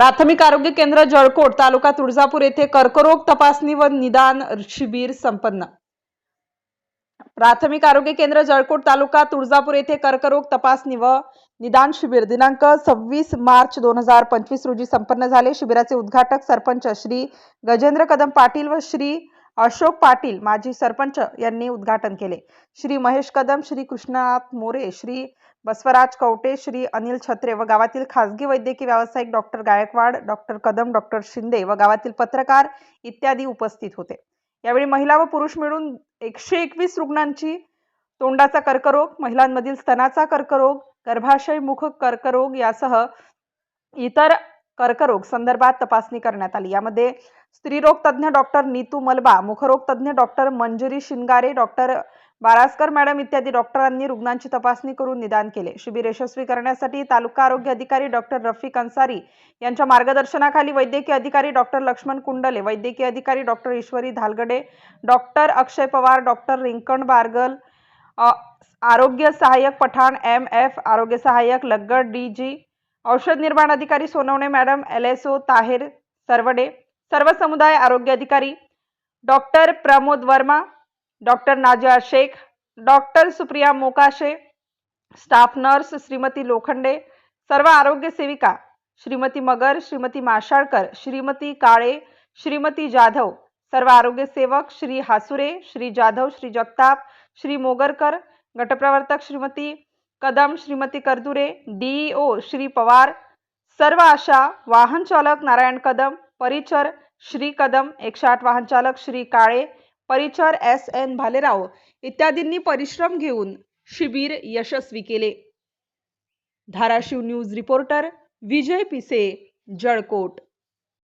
प्राथमिक आरोग्य केंद्र जळकोट तालुका तुळजापूर येथे कर्करोग तपासणी व निदान शिबिर संपन्न. प्राथमिक आरोग्य केंद्र जळकोट तालुका तुळजापूर येथे कर्करोग तपासणी व निदान शिबिर दिनांक सव्वीस मार्च दोन हजार पंचवीस रोजी संपन्न झाले. शिबिराचे उद्घाटक सरपंच श्री गजेंद्र कदम पाटील व श्री अशोक पाटील माजी सरपंच यांनी उद्घाटन केले. श्री महेश कदम श्री कृष्णनाथ मोरे श्री बसवराज कवटे श्री अनिल छत्रे व गावातील खासगी वैद्यकीय व्यावसायिक doctor Gaikwad doctor Kadam doctor Shinde व गावातील पत्रकार इत्यादी उपस्थित होते. यावेळी महिला व पुरुष मिळून एकशे एकवीस रुग्णांची तोंडाचा कर्करोग महिलांमधील स्तनाचा कर्करोग गर्भाशय मुख कर्करोग यासह इतर कर्करोग संदर्भात तपासणी करण्यात आली. यामध्ये स्त्रीरोग तज्ज्ञ डॉक्टर नीतू मलबा मुखरोग तज्ज्ञ डॉक्टर मंजुरी शिंगारे डॉक्टर बारासकर मॅडम इत्यादी डॉक्टरांनी रुग्णांची तपासणी करून निदान केले. शिबिर यशस्वी करण्यासाठी तालुका आरोग्य अधिकारी डॉक्टर रफिक अन्सारी यांच्या मार्गदर्शनाखाली वैद्यकीय अधिकारी डॉक्टर लक्ष्मण कुंडले वैद्यकीय अधिकारी doctor Ishwari Dhalgade doctor Akshay Pawar doctor Rinkan Bargal आरोग्य सहाय्यक पठाण एम एफ आरोग्य सहाय्यक लग्गड डी जी औषध निर्माण अधिकारी Sonawane madam L S O Taher Sarwade सर्व समुदाय आरोग्य अधिकारी doctor Pramod Verma doctor Nazia Shaikh doctor Supriya Mokashe staff nurse Shrimati Lokhande सर्व आरोग्य सेविका श्रीमती मगर श्रीमती माशाळकर श्रीमती काळे श्रीमती जाधव सर्व आरोग्य सेवक श्री हासुरे श्री जाधव श्री जगताप श्री मोगरकर गटप्रवर्तक श्रीमती कदम श्रीमती करदुरे डीईओ श्री पवार सर्व आशा वाहन चालक नारायण कदम परिचर श्री कदम एकशे आठ वाहन चालक श्री काळे परिचर एस एन भालेराव इत्यादींनी परिश्रम घेऊन शिबिर यशस्वी केले. धाराशिव न्यूज रिपोर्टर विजय पिसे जळकोट.